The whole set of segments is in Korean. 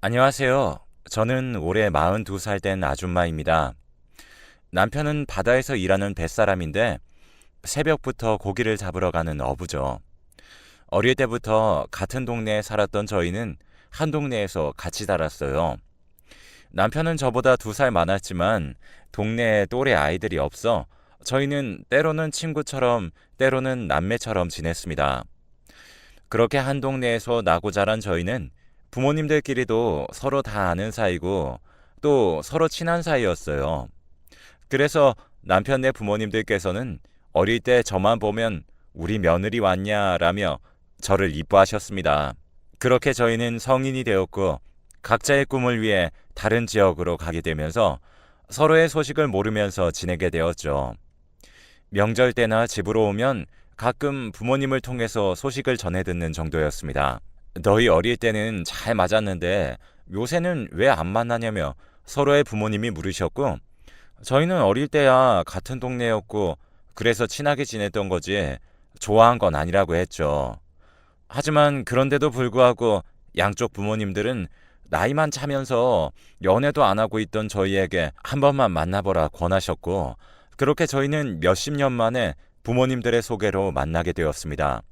안녕하세요. 저는 올해 42살 된 아줌마입니다. 남편은 바다에서 일하는 뱃사람인데 새벽부터 고기를 잡으러 가는 어부죠. 어릴 때부터 같은 동네에 살았던 저희는 한 동네에서 같이 살았어요. 남편은 저보다 두 살 많았지만 동네에 또래 아이들이 없어 저희는 때로는 친구처럼 때로는 남매처럼 지냈습니다. 그렇게 한 동네에서 나고 자란 저희는 부모님들끼리도 서로 다 아는 사이고 또 서로 친한 사이였어요. 그래서 남편네 부모님들께서는 어릴 때 저만 보면 우리 며느리 왔냐라며 저를 이뻐하셨습니다. 그렇게 저희는 성인이 되었고 각자의 꿈을 위해 다른 지역으로 가게 되면서 서로의 소식을 모르면서 지내게 되었죠. 명절 때나 집으로 오면 가끔 부모님을 통해서 소식을 전해 듣는 정도였습니다. 너희 어릴 때는 잘 맞았는데 요새는 왜 안 만나냐며 서로의 부모님이 물으셨고 저희는 어릴 때야 같은 동네였고 그래서 친하게 지냈던 거지 좋아한 건 아니라고 했죠. 하지만 그런데도 불구하고 양쪽 부모님들은 나이만 차면서 연애도 안 하고 있던 저희에게 한 번만 만나보라 권하셨고 그렇게 저희는 몇십 년 만에 부모님들의 소개로 만나게 되었습니다.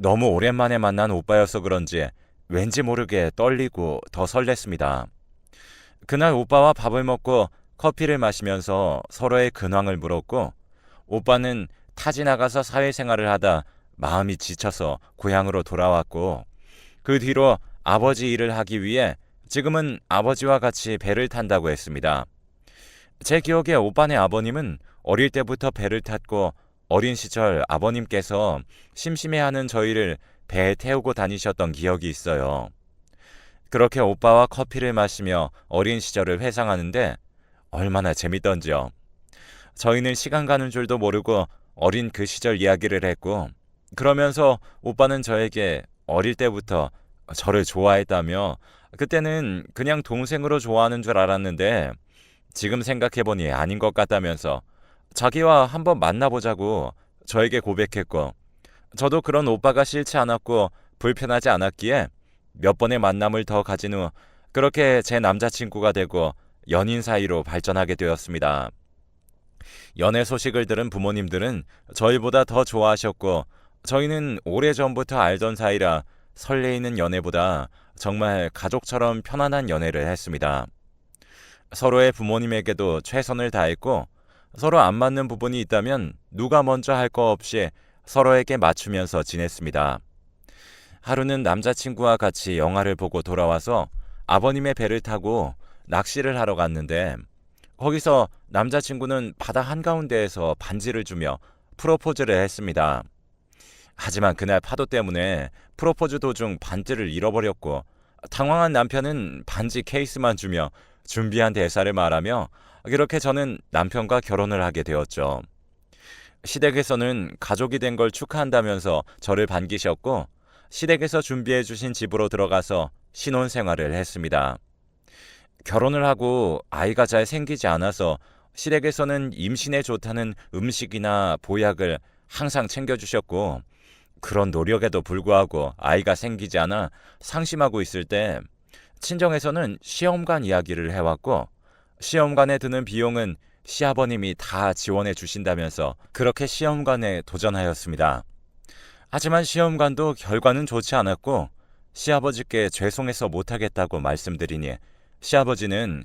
너무 오랜만에 만난 오빠여서 그런지 왠지 모르게 떨리고 더 설렜습니다. 그날 오빠와 밥을 먹고 커피를 마시면서 서로의 근황을 물었고 오빠는 타지 나가서 사회생활을 하다 마음이 지쳐서 고향으로 돌아왔고 그 뒤로 아버지 일을 하기 위해 지금은 아버지와 같이 배를 탄다고 했습니다. 제 기억에 오빠네 아버님은 어릴 때부터 배를 탔고 어린 시절 아버님께서 심심해하는 저희를 배에 태우고 다니셨던 기억이 있어요. 그렇게 오빠와 커피를 마시며 어린 시절을 회상하는데 얼마나 재밌던지요. 저희는 시간 가는 줄도 모르고 어린 그 시절 이야기를 했고 그러면서 오빠는 저에게 어릴 때부터 저를 좋아했다며 그때는 그냥 동생으로 좋아하는 줄 알았는데 지금 생각해보니 아닌 것 같다면서 자기와 한번 만나보자고 저에게 고백했고 저도 그런 오빠가 싫지 않았고 불편하지 않았기에 몇 번의 만남을 더 가진 후 그렇게 제 남자친구가 되고 연인 사이로 발전하게 되었습니다. 연애 소식을 들은 부모님들은 저희보다 더 좋아하셨고 저희는 오래전부터 알던 사이라 설레이는 연애보다 정말 가족처럼 편안한 연애를 했습니다. 서로의 부모님에게도 최선을 다했고 서로 안 맞는 부분이 있다면 누가 먼저 할 거 없이 서로에게 맞추면서 지냈습니다. 하루는 남자친구와 같이 영화를 보고 돌아와서 아버님의 배를 타고 낚시를 하러 갔는데 거기서 남자친구는 바다 한가운데에서 반지를 주며 프로포즈를 했습니다. 하지만 그날 파도 때문에 프로포즈 도중 반지를 잃어버렸고 당황한 남편은 반지 케이스만 주며 준비한 대사를 말하며 그렇게 저는 남편과 결혼을 하게 되었죠. 시댁에서는 가족이 된 걸 축하한다면서 저를 반기셨고 시댁에서 준비해 주신 집으로 들어가서 신혼 생활을 했습니다. 결혼을 하고 아이가 잘 생기지 않아서 시댁에서는 임신에 좋다는 음식이나 보약을 항상 챙겨주셨고 그런 노력에도 불구하고 아이가 생기지 않아 상심하고 있을 때 친정에서는 시험관 이야기를 해왔고 시험관에 드는 비용은 시아버님이 다 지원해 주신다면서 그렇게 시험관에 도전하였습니다. 하지만 시험관도 결과는 좋지 않았고 시아버지께 죄송해서 못하겠다고 말씀드리니 시아버지는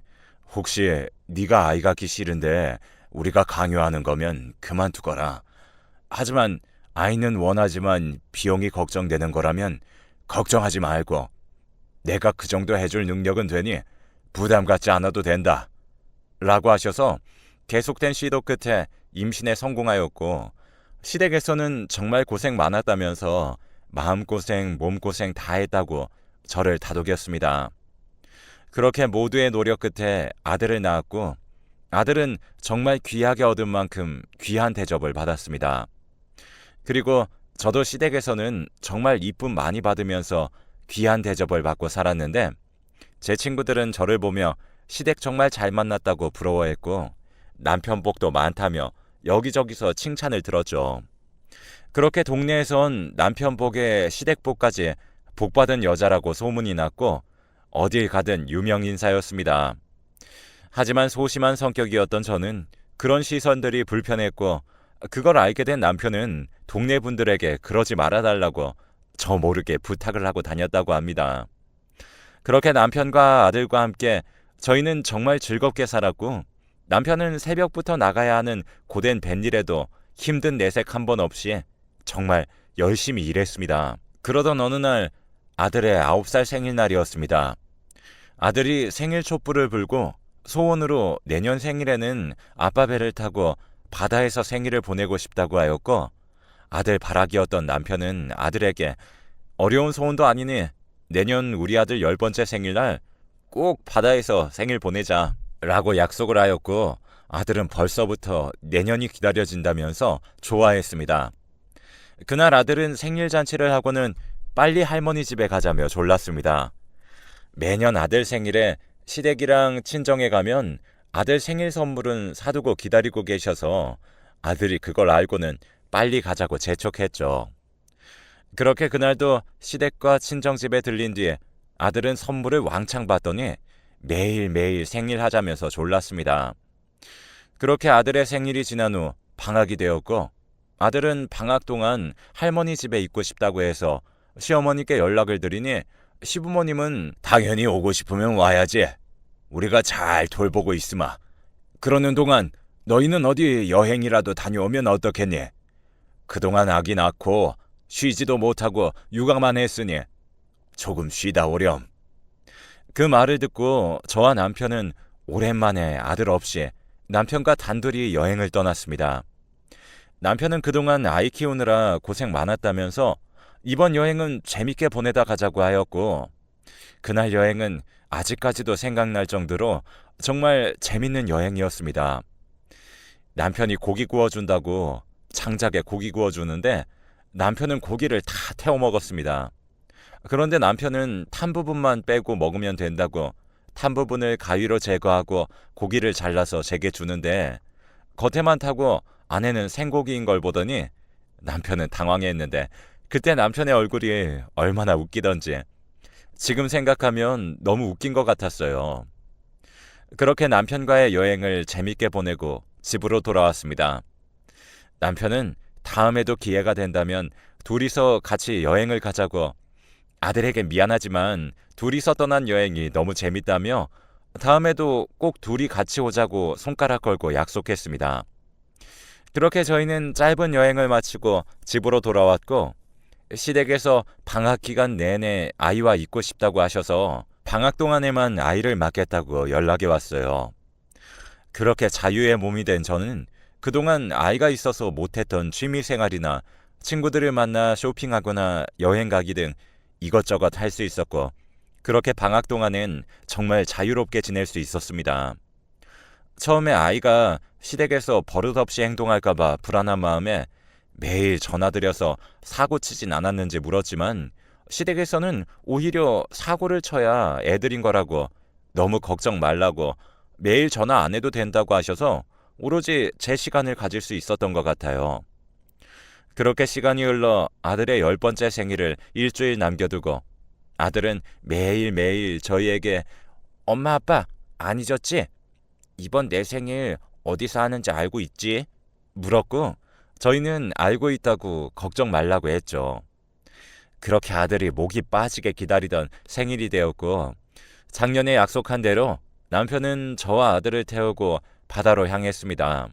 혹시 네가 아이 갖기 싫은데 우리가 강요하는 거면 그만두거라. 하지만 아이는 원하지만 비용이 걱정되는 거라면 걱정하지 말고 내가 그 정도 해줄 능력은 되니 부담 갖지 않아도 된다. 라고 하셔서 계속된 시도 끝에 임신에 성공하였고 시댁에서는 정말 고생 많았다면서 마음고생, 몸고생 다 했다고 저를 다독였습니다. 그렇게 모두의 노력 끝에 아들을 낳았고 아들은 정말 귀하게 얻은 만큼 귀한 대접을 받았습니다. 그리고 저도 시댁에서는 정말 이쁨 많이 받으면서 귀한 대접을 받고 살았는데 제 친구들은 저를 보며 시댁 정말 잘 만났다고 부러워했고 남편 복도 많다며 여기저기서 칭찬을 들었죠. 그렇게 동네에선 남편 복에 시댁 복까지 복 받은 여자라고 소문이 났고 어딜 가든 유명 인사였습니다. 하지만 소심한 성격이었던 저는 그런 시선들이 불편했고 그걸 알게 된 남편은 동네 분들에게 그러지 말아달라고 저 모르게 부탁을 하고 다녔다고 합니다. 그렇게 남편과 아들과 함께 저희는 정말 즐겁게 살았고 남편은 새벽부터 나가야 하는 고된 뱃일에도 힘든 내색 한 번 없이 정말 열심히 일했습니다. 그러던 어느 날 아들의 9살 생일날이었습니다. 아들이 생일 촛불을 불고 소원으로 내년 생일에는 아빠 배를 타고 바다에서 생일을 보내고 싶다고 하였고 아들 바라기였던 남편은 아들에게 어려운 소원도 아니니 내년 우리 아들 열 번째 생일날 꼭 바다에서 생일 보내자 라고 약속을 하였고 아들은 벌써부터 내년이 기다려진다면서 좋아했습니다. 그날 아들은 생일 잔치를 하고는 빨리 할머니 집에 가자며 졸랐습니다. 매년 아들 생일에 시댁이랑 친정에 가면 아들 생일 선물은 사두고 기다리고 계셔서 아들이 그걸 알고는 빨리 가자고 재촉했죠. 그렇게 그날도 시댁과 친정집에 들린 뒤에 아들은 선물을 왕창 받더니 매일매일 생일하자면서 졸랐습니다. 그렇게 아들의 생일이 지난 후 방학이 되었고 아들은 방학 동안 할머니 집에 있고 싶다고 해서 시어머니께 연락을 드리니 시부모님은 당연히 오고 싶으면 와야지. 우리가 잘 돌보고 있으마. 그러는 동안 너희는 어디 여행이라도 다녀오면 어떻겠니? 그동안 아기 낳고 쉬지도 못하고 육아만 했으니 조금 쉬다 오렴. 그 말을 듣고 저와 남편은 오랜만에 아들 없이 남편과 단둘이 여행을 떠났습니다. 남편은 그동안 아이 키우느라 고생 많았다면서 이번 여행은 재밌게 보내다 가자고 하였고 그날 여행은 아직까지도 생각날 정도로 정말 재밌는 여행이었습니다. 남편이 고기 구워준다고 장작에 고기 구워주는데 남편은 고기를 다 태워 먹었습니다. 그런데 남편은 탄 부분만 빼고 먹으면 된다고 탄 부분을 가위로 제거하고 고기를 잘라서 제게 주는데 겉에만 타고 안에는 생고기인 걸 보더니 남편은 당황했는데 그때 남편의 얼굴이 얼마나 웃기던지 지금 생각하면 너무 웃긴 것 같았어요. 그렇게 남편과의 여행을 재밌게 보내고 집으로 돌아왔습니다. 남편은 다음에도 기회가 된다면 둘이서 같이 여행을 가자고 아들에게 미안하지만 둘이서 떠난 여행이 너무 재밌다며 다음에도 꼭 둘이 같이 오자고 손가락 걸고 약속했습니다. 그렇게 저희는 짧은 여행을 마치고 집으로 돌아왔고 시댁에서 방학 기간 내내 아이와 있고 싶다고 하셔서 방학 동안에만 아이를 맡겠다고 연락이 왔어요. 그렇게 자유의 몸이 된 저는 그동안 아이가 있어서 못했던 취미 생활이나 친구들을 만나 쇼핑하거나 여행 가기 등 이것저것 할 수 있었고 그렇게 방학 동안엔 정말 자유롭게 지낼 수 있었습니다. 처음에 아이가 시댁에서 버릇없이 행동할까봐 불안한 마음에 매일 전화드려서 사고 치진 않았는지 물었지만 시댁에서는 오히려 사고를 쳐야 애들인 거라고 너무 걱정 말라고 매일 전화 안 해도 된다고 하셔서 오로지 제 시간을 가질 수 있었던 것 같아요. 그렇게 시간이 흘러 아들의 열 번째 생일을 일주일 남겨두고 아들은 매일매일 저희에게 엄마 아빠 안 잊었지? 이번 내 생일 어디서 하는지 알고 있지? 물었고 저희는 알고 있다고 걱정 말라고 했죠. 그렇게 아들이 목이 빠지게 기다리던 생일이 되었고 작년에 약속한 대로 남편은 저와 아들을 태우고 바다로 향했습니다.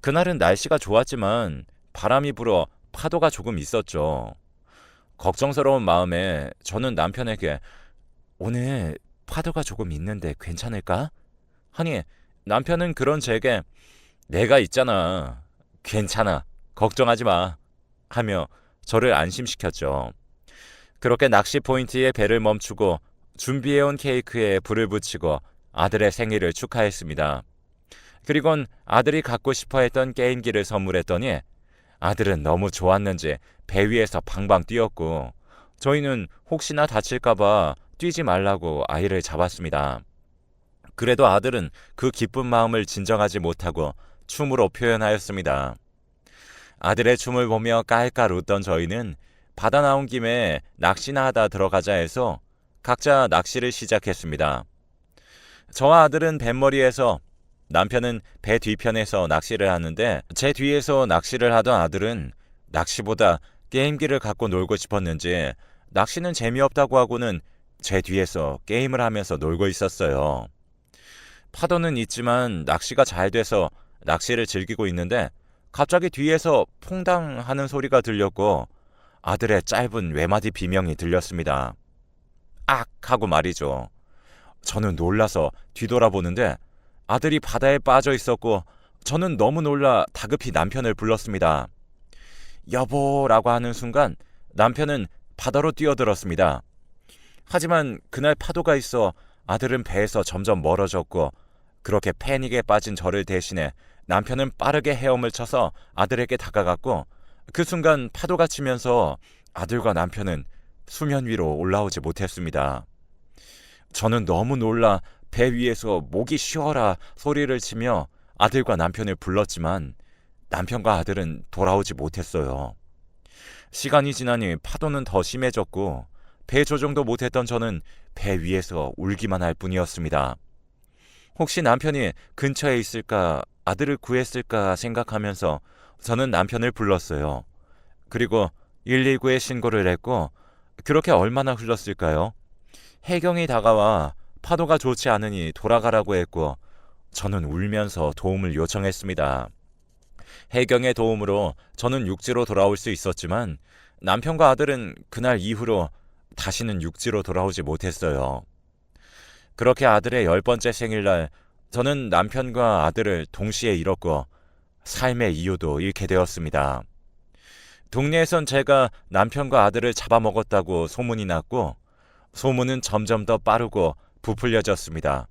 그날은 날씨가 좋았지만 바람이 불어 파도가 조금 있었죠. 걱정스러운 마음에 저는 남편에게 오늘 파도가 조금 있는데 괜찮을까? 하니 남편은 그런 제게 내가 있잖아. 괜찮아. 걱정하지 마. 하며 저를 안심시켰죠. 그렇게 낚시 포인트에 배를 멈추고 준비해온 케이크에 불을 붙이고 아들의 생일을 축하했습니다. 그리곤 아들이 갖고 싶어 했던 게임기를 선물했더니 아들은 너무 좋았는지 배 위에서 방방 뛰었고 저희는 혹시나 다칠까봐 뛰지 말라고 아이를 잡았습니다. 그래도 아들은 그 기쁜 마음을 진정하지 못하고 춤으로 표현하였습니다. 아들의 춤을 보며 깔깔 웃던 저희는 바다 나온 김에 낚시나 하다 들어가자 해서 각자 낚시를 시작했습니다. 저와 아들은 뱃머리에서 남편은 배 뒤편에서 낚시를 하는데 제 뒤에서 낚시를 하던 아들은 낚시보다 게임기를 갖고 놀고 싶었는지 낚시는 재미없다고 하고는 제 뒤에서 게임을 하면서 놀고 있었어요. 파도는 있지만 낚시가 잘 돼서 낚시를 즐기고 있는데 갑자기 뒤에서 퐁당 하는 소리가 들렸고 아들의 짧은 외마디 비명이 들렸습니다. 악! 하고 말이죠. 저는 놀라서 뒤돌아보는데 아들이 바다에 빠져 있었고 저는 너무 놀라 다급히 남편을 불렀습니다. 여보라고 하는 순간 남편은 바다로 뛰어들었습니다. 하지만 그날 파도가 있어 아들은 배에서 점점 멀어졌고 그렇게 패닉에 빠진 저를 대신해 남편은 빠르게 헤엄을 쳐서 아들에게 다가갔고 그 순간 파도가 치면서 아들과 남편은 수면 위로 올라오지 못했습니다. 저는 너무 놀라 배 위에서 목이 쉬어라 소리를 치며 아들과 남편을 불렀지만 남편과 아들은 돌아오지 못했어요. 시간이 지나니 파도는 더 심해졌고 배 조정도 못했던 저는 배 위에서 울기만 할 뿐이었습니다. 혹시 남편이 근처에 있을까 아들을 구했을까 생각하면서 저는 남편을 불렀어요. 그리고 119에 신고를 했고 그렇게 얼마나 흘렀을까요? 해경이 다가와 파도가 좋지 않으니 돌아가라고 했고 저는 울면서 도움을 요청했습니다. 해경의 도움으로 저는 육지로 돌아올 수 있었지만 남편과 아들은 그날 이후로 다시는 육지로 돌아오지 못했어요. 그렇게 아들의 열 번째 생일날 저는 남편과 아들을 동시에 잃었고 삶의 이유도 잃게 되었습니다. 동네에선 제가 남편과 아들을 잡아먹었다고 소문이 났고 소문은 점점 더 빠르고 부풀려졌습니다.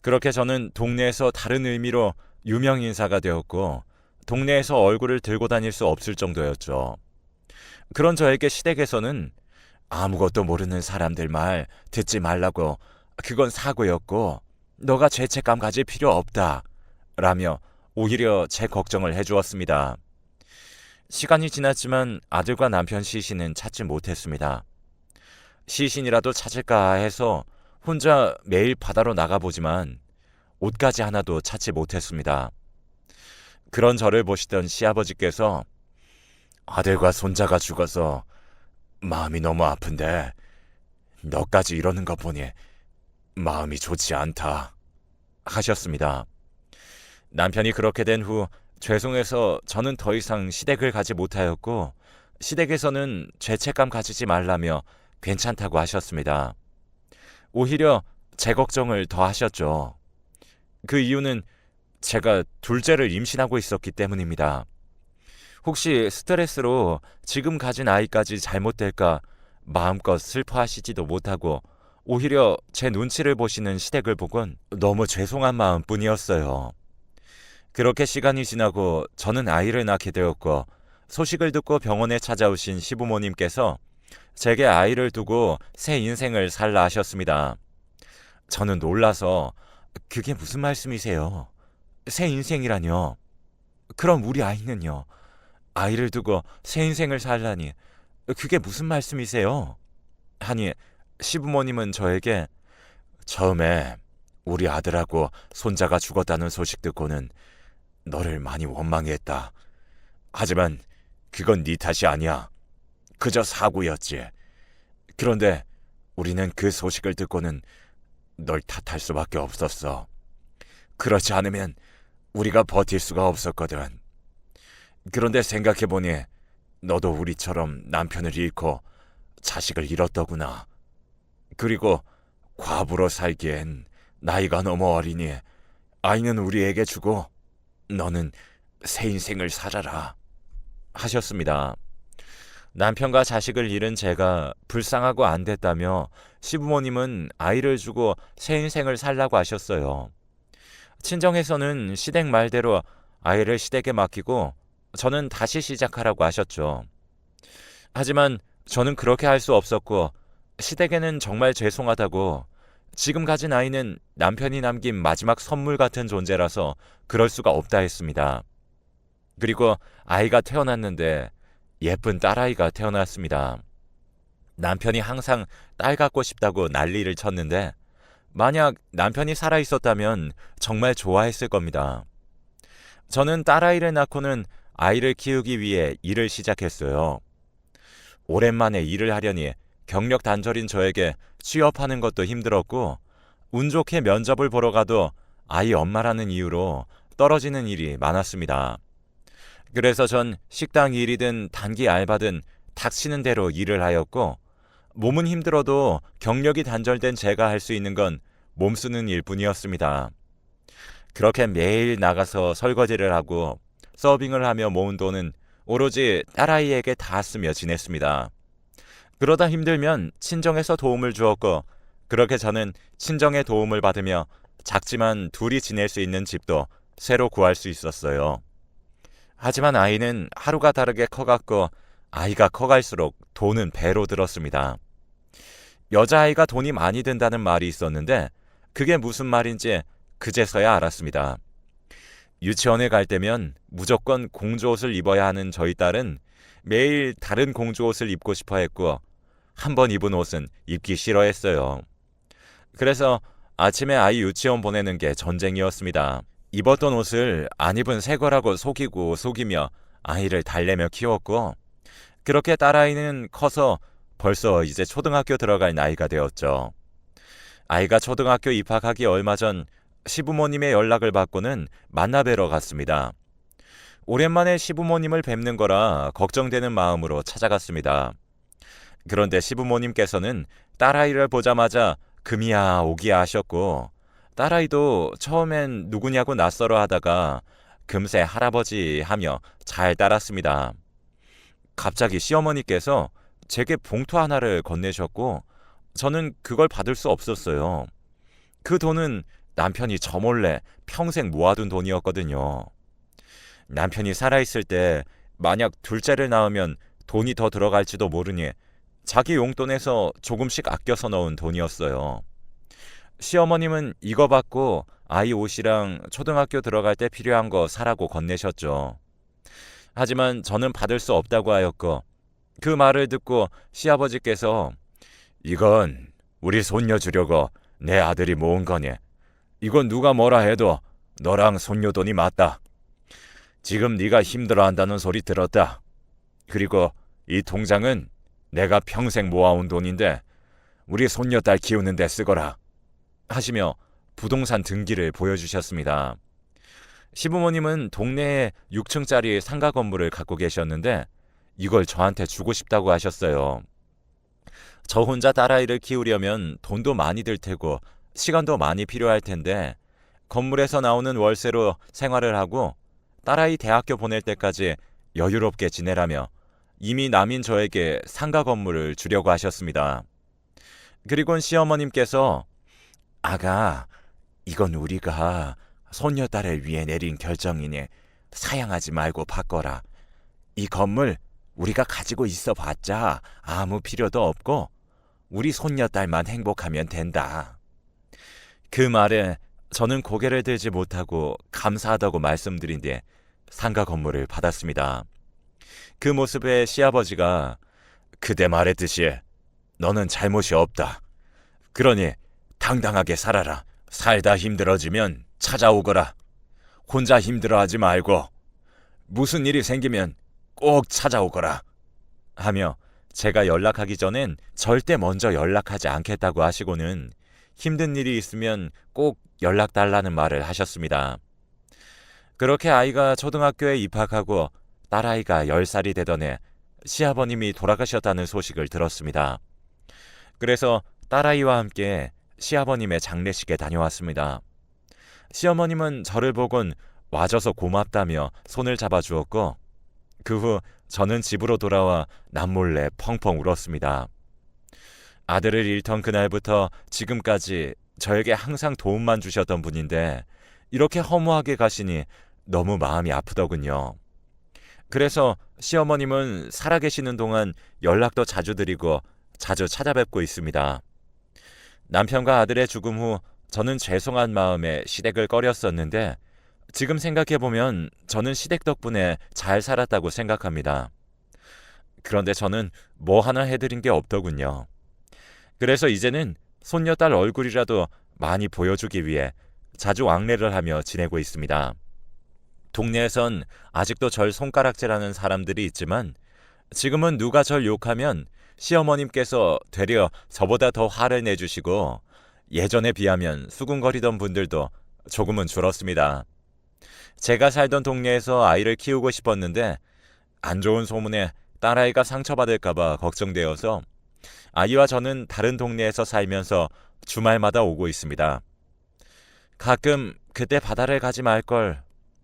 그렇게 저는 동네에서 다른 의미로 유명 인사가 되었고 동네에서 얼굴을 들고 다닐 수 없을 정도였죠. 그런 저에게 시댁에서는 아무것도 모르는 사람들 말 듣지 말라고 그건 사고였고 너가 죄책감 가질 필요 없다 라며 오히려 제 걱정을 해주었습니다. 시간이 지났지만 아들과 남편 시신은 찾지 못했습니다. 시신이라도 찾을까 해서 혼자 매일 바다로 나가보지만 옷가지 하나도 찾지 못했습니다. 그런 저를 보시던 시아버지께서 아들과 손자가 죽어서 마음이 너무 아픈데 너까지 이러는 것 보니 마음이 좋지 않다 하셨습니다. 남편이 그렇게 된 후 죄송해서 저는 더 이상 시댁을 가지 못하였고 시댁에서는 죄책감 가지지 말라며 괜찮다고 하셨습니다. 오히려 제 걱정을 더 하셨죠. 그 이유는 제가 둘째를 임신하고 있었기 때문입니다. 혹시 스트레스로 지금 가진 아이까지 잘못될까 마음껏 슬퍼하시지도 못하고 오히려 제 눈치를 보시는 시댁을 보곤 너무 죄송한 마음 뿐이었어요. 그렇게 시간이 지나고 저는 아이를 낳게 되었고 소식을 듣고 병원에 찾아오신 시부모님께서 제게 아이를 두고 새 인생을 살라 하셨습니다. 저는 놀라서 그게 무슨 말씀이세요? 새 인생이라뇨? 그럼 우리 아이는요? 아이를 두고 새 인생을 살라니 그게 무슨 말씀이세요? 하니 시부모님은 저에게 처음에 우리 아들하고 손자가 죽었다는 소식 듣고는 너를 많이 원망했다. 하지만 그건 네 탓이 아니야. 그저 사고였지. 그런데 우리는 그 소식을 듣고는 널 탓할 수밖에 없었어. 그렇지 않으면 우리가 버틸 수가 없었거든. 그런데 생각해보니 너도 우리처럼 남편을 잃고 자식을 잃었더구나. 그리고 과부로 살기엔 나이가 너무 어리니 아이는 우리에게 주고 너는 새 인생을 살아라. 하셨습니다. 남편과 자식을 잃은 제가 불쌍하고 안 됐다며 시부모님은 아이를 주고 새 인생을 살라고 하셨어요. 친정에서는 시댁 말대로 아이를 시댁에 맡기고 저는 다시 시작하라고 하셨죠. 하지만 저는 그렇게 할 수 없었고 시댁에는 정말 죄송하다고 지금 가진 아이는 남편이 남긴 마지막 선물 같은 존재라서 그럴 수가 없다 했습니다. 그리고 아이가 태어났는데 예쁜 딸아이가 태어났습니다. 남편이 항상 딸 갖고 싶다고 난리를 쳤는데 만약 남편이 살아 있었다면 정말 좋아했을 겁니다. 저는 딸아이를 낳고는 아이를 키우기 위해 일을 시작했어요. 오랜만에 일을 하려니 경력 단절인 저에게 취업하는 것도 힘들었고 운 좋게 면접을 보러 가도 아이 엄마라는 이유로 떨어지는 일이 많았습니다. 그래서 전 식당 일이든 단기 알바든 닥치는 대로 일을 하였고 몸은 힘들어도 경력이 단절된 제가 할 수 있는 건 몸 쓰는 일뿐이었습니다. 그렇게 매일 나가서 설거지를 하고 서빙을 하며 모은 돈은 오로지 딸아이에게 다 쓰며 지냈습니다. 그러다 힘들면 친정에서 도움을 주었고 그렇게 저는 친정의 도움을 받으며 작지만 둘이 지낼 수 있는 집도 새로 구할 수 있었어요. 하지만 아이는 하루가 다르게 커갔고 아이가 커갈수록 돈은 배로 들었습니다. 여자아이가 돈이 많이 든다는 말이 있었는데 그게 무슨 말인지 그제서야 알았습니다. 유치원에 갈 때면 무조건 공주옷을 입어야 하는 저희 딸은 매일 다른 공주옷을 입고 싶어 했고 한 번 입은 옷은 입기 싫어했어요. 그래서 아침에 아이 유치원 보내는 게 전쟁이었습니다. 입었던 옷을 안 입은 새 거라고 속이고 속이며 아이를 달래며 키웠고 그렇게 딸아이는 커서 벌써 이제 초등학교 들어갈 나이가 되었죠. 아이가 초등학교 입학하기 얼마 전 시부모님의 연락을 받고는 만나 뵈러 갔습니다. 오랜만에 시부모님을 뵙는 거라 걱정되는 마음으로 찾아갔습니다. 그런데 시부모님께서는 딸아이를 보자마자 금이야 오기야 하셨고 딸아이도 처음엔 누구냐고 낯설어 하다가 금세 할아버지 하며 잘 따랐습니다. 갑자기 시어머니께서 제게 봉투 하나를 건네셨고 저는 그걸 받을 수 없었어요. 그 돈은 남편이 저 몰래 평생 모아둔 돈이었거든요. 남편이 살아있을 때 만약 둘째를 낳으면 돈이 더 들어갈지도 모르니 자기 용돈에서 조금씩 아껴서 넣은 돈이었어요. 시어머님은 이거 받고 아이 옷이랑 초등학교 들어갈 때 필요한 거 사라고 건네셨죠. 하지만 저는 받을 수 없다고 하였고 그 말을 듣고 시아버지께서 이건 우리 손녀 주려고 내 아들이 모은 거니 이건 누가 뭐라 해도 너랑 손녀 돈이 맞다. 지금 네가 힘들어한다는 소리 들었다. 그리고 이 통장은 내가 평생 모아온 돈인데 우리 손녀딸 키우는 데 쓰거라. 하시며 부동산 등기를 보여주셨습니다. 시부모님은 동네에 6층짜리 상가 건물을 갖고 계셨는데 이걸 저한테 주고 싶다고 하셨어요. 저 혼자 딸아이를 키우려면 돈도 많이 들 테고 시간도 많이 필요할 텐데 건물에서 나오는 월세로 생활을 하고 딸아이 대학교 보낼 때까지 여유롭게 지내라며 이미 남인 저에게 상가 건물을 주려고 하셨습니다. 그리곤 시어머님께서 아가 이건 우리가 손녀딸을 위해 내린 결정이니 사양하지 말고 바꿔라. 이 건물 우리가 가지고 있어 봤자 아무 필요도 없고 우리 손녀딸만 행복하면 된다. 그 말에 저는 고개를 들지 못하고 감사하다고 말씀드린 뒤 상가 건물을 받았습니다. 그 모습에 시아버지가 그대 말했듯이 너는 잘못이 없다. 그러니 당당하게 살아라. 살다 힘들어지면 찾아오거라. 혼자 힘들어하지 말고 무슨 일이 생기면 꼭 찾아오거라. 하며 제가 연락하기 전엔 절대 먼저 연락하지 않겠다고 하시고는 힘든 일이 있으면 꼭 연락 달라는 말을 하셨습니다. 그렇게 아이가 초등학교에 입학하고 딸아이가 10살이 되던 해 시아버님이 돌아가셨다는 소식을 들었습니다. 그래서 딸아이와 함께 시아버님의 장례식에 다녀왔습니다. 시어머님은 저를 보곤 와줘서 고맙다며 손을 잡아주었고 그 후 저는 집으로 돌아와 남몰래 펑펑 울었습니다. 아들을 잃던 그날부터 지금까지 저에게 항상 도움만 주셨던 분인데 이렇게 허무하게 가시니 너무 마음이 아프더군요. 그래서 시어머님은 살아계시는 동안 연락도 자주 드리고 자주 찾아뵙고 있습니다. 남편과 아들의 죽음 후 저는 죄송한 마음에 시댁을 꺼렸었는데 지금 생각해보면 저는 시댁 덕분에 잘 살았다고 생각합니다. 그런데 저는 뭐 하나 해드린 게 없더군요. 그래서 이제는 손녀딸 얼굴이라도 많이 보여주기 위해 자주 왕래를 하며 지내고 있습니다. 동네에선 아직도 절 손가락질하는 사람들이 있지만 지금은 누가 절 욕하면 시어머님께서 되려 저보다 더 화를 내주시고 예전에 비하면 수군거리던 분들도 조금은 줄었습니다. 제가 살던 동네에서 아이를 키우고 싶었는데 안 좋은 소문에 딸아이가 상처받을까봐 걱정되어서 아이와 저는 다른 동네에서 살면서 주말마다 오고 있습니다. 가끔 그때 바다를 가지 말 걸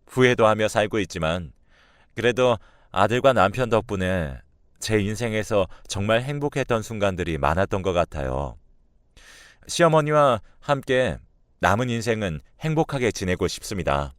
후회도 하며 살고 있지만 그래도 아들과 남편 덕분에 제 인생에서 정말 행복했던 순간들이 많았던 것 같아요. 시어머니와 함께 남은 인생은 행복하게 지내고 싶습니다.